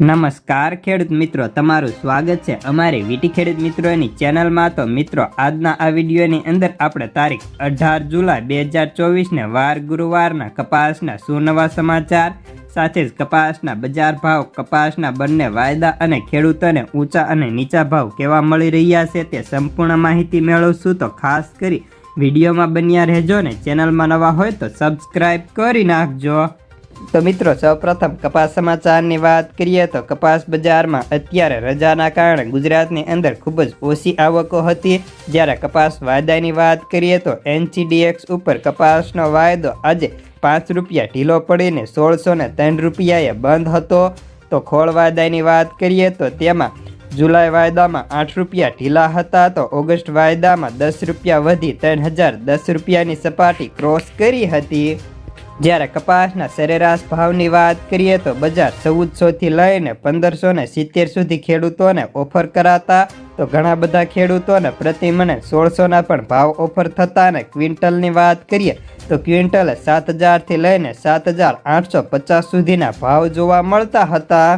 નમસ્કાર ખેડૂત મિત્રો, તમારું સ્વાગત છે અમારી વીટી ખેડૂત મિત્રોની ચેનલમાં. તો મિત્રો, આજના આ વિડીયોની અંદર આપણે તારીખ અઢાર જુલાઈ બે હજાર ચોવીસને વાર ગુરુવારના કપાસના સુનવા સમાચાર, સાથે જ કપાસના બજાર ભાવ, કપાસના બંને વાયદા અને ખેડૂતોને ઊંચા અને નીચા ભાવ કેવા મળી રહ્યા છે તે સંપૂર્ણ માહિતી મેળવશું. તો ખાસ કરી વિડીયોમાં બન્યા રહેજો ને ચેનલમાં નવા હોય તો સબસ્ક્રાઈબ કરી નાખજો. તો મિત્રો, સૌપ્રથમ કપાસ સમાચારની વાત કરીએ તો કપાસ બજારમાં અત્યારે રજાના કારણે ગુજરાતની અંદર ખૂબ જ ઓછી આવકો હતી. જ્યારે કપાસ વાયદાની વાત કરીએ તો એનસીડીએક્સ ઉપર કપાસનો વાયદો આજે પાંચ રૂપિયા ઢીલો પડીને સોળસો ને ત્રણ રૂપિયાએ બંધ હતો. તો ખોળ વાયદાની વાત કરીએ તો તેમાં જુલાઈ વાયદામાં આઠ રૂપિયા ઢીલા હતા. તો ઓગસ્ટ વાયદામાં દસ રૂપિયા વધી ત્રણ હજાર દસ રૂપિયાની સપાટી ક્રોસ કરી હતી. જ્યારે કપાસના સરેરાશ ભાવની વાત કરીએ તો બજાર ચૌદસોથી લઈને પંદરસો ને સિત્તેર સુધી ખેડૂતોને ઓફર કરાતા તો ઘણા બધા ખેડૂતોને પ્રતિ મને સોળસોના પણ ભાવ ઓફર થતા અને ક્વિન્ટલની વાત કરીએ તો ક્વિન્ટલે સાત હજારથી લઈને સાત હજાર આઠસો પચાસ સુધીના ભાવ જોવા મળતા હતા.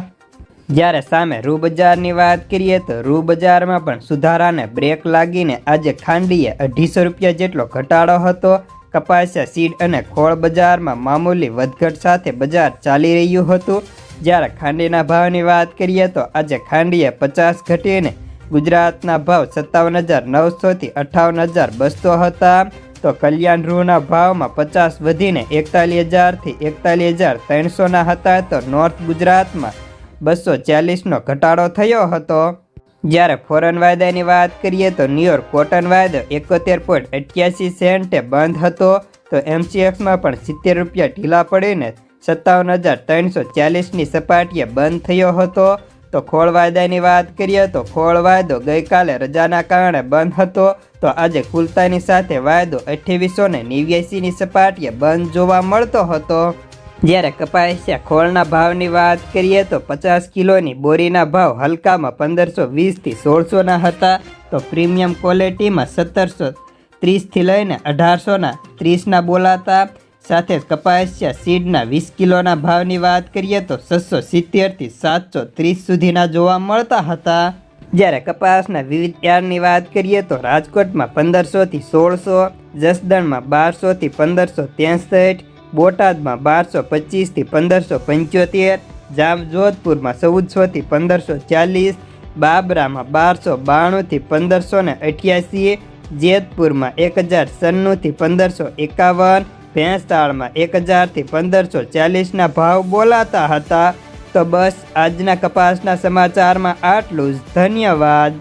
જ્યારે સામે રૂ બજારની વાત કરીએ તો રૂ બજારમાં પણ સુધારાને બ્રેક લાગીને આજે ખાંડીએ અઢીસો રૂપિયા જેટલો ઘટાડો હતો. કપાસિયા સીડ અને ખોળ બજારમાં મામૂલી વધઘટ સાથે બજાર ચાલી રહ્યું હતું. જ્યારે ખાંડીના ભાવની વાત કરીએ તો આજે ખાંડીએ પચાસ ઘટીને ગુજરાતના ભાવ સત્તાવન હજાર નવસોથી અઠ્ઠાવન હજાર બસો હતા. તો કલ્યાણ રૂના ભાવમાં પચાસ વધીને એકતાલીસ હજારથી એકતાલીસ હજાર ત્રણસોના હતા. તો નોર્થ ગુજરાતમાં બસો ચાલીસનો ઘટાડો થયો હતો. જ્યારે ફોરેન વાયદાની વાત કરીએ તો ન્યુયોર્ક કોટન વાયદો એકોતેર પોઈન્ટ અઠ્યાસી સેન્ટે બંધ હતો. તો એમસીએફમાં પણ સિત્તેર રૂપિયા ઢીલા પડીને સત્તાવન હજાર ત્રણસો ચાલીસની સપાટીએ બંધ થયો હતો. તો ખોળ વાયદાની વાત કરીએ તો ખોળ વાયદો ગઈકાલે રજાના કારણે બંધ હતો. તો આજે ખુલતાની સાથે વાયદો અઠ્યાવીસો ને નેવ્યાસીની સપાટીએ બંધ જોવા મળતો હતો. જ્યારે કપાસિયા ખોળના ભાવની વાત કરીએ તો પચાસ કિલોની બોરીના ભાવ હલકામાં પંદરસો વીસથી સોળસોના હતા. તો પ્રીમિયમ ક્વોલિટીમાં સત્તરસો ત્રીસથી લઈને અઢારસોના ત્રીસના બોલાતા. સાથે કપાસિયા સીડના વીસ કિલોના ભાવની વાત કરીએ તો છસો સિત્તેરથી સાતસો ત્રીસ સુધીના જોવા મળતા હતા. જ્યારે કપાસના વિવિધ યાર્ડની વાત કરીએ તો રાજકોટમાં પંદરસોથી સોળસો, જસદણમાં બારસોથી પંદરસો ત્રેસઠ બોટાદમાં બારસો પચીસથી પંદરસો પંચોતેર જોધપુરમાં ચૌદસોથી પંદરસો ચાલીસ, બાબરામાં બારસો બાણુંથી પંદરસો ને અઠ્યાસી, જેતપુરમાં એક હજાર સન્નુંથી પંદરસો એકાવન, ભેંસતાળમાં એક હજારથી પંદરસો ચાલીસના ભાવ બોલાતા હતા. તો બસ આજના કપાસના સમાચારમાં આટલું જ. ધન્યવાદ.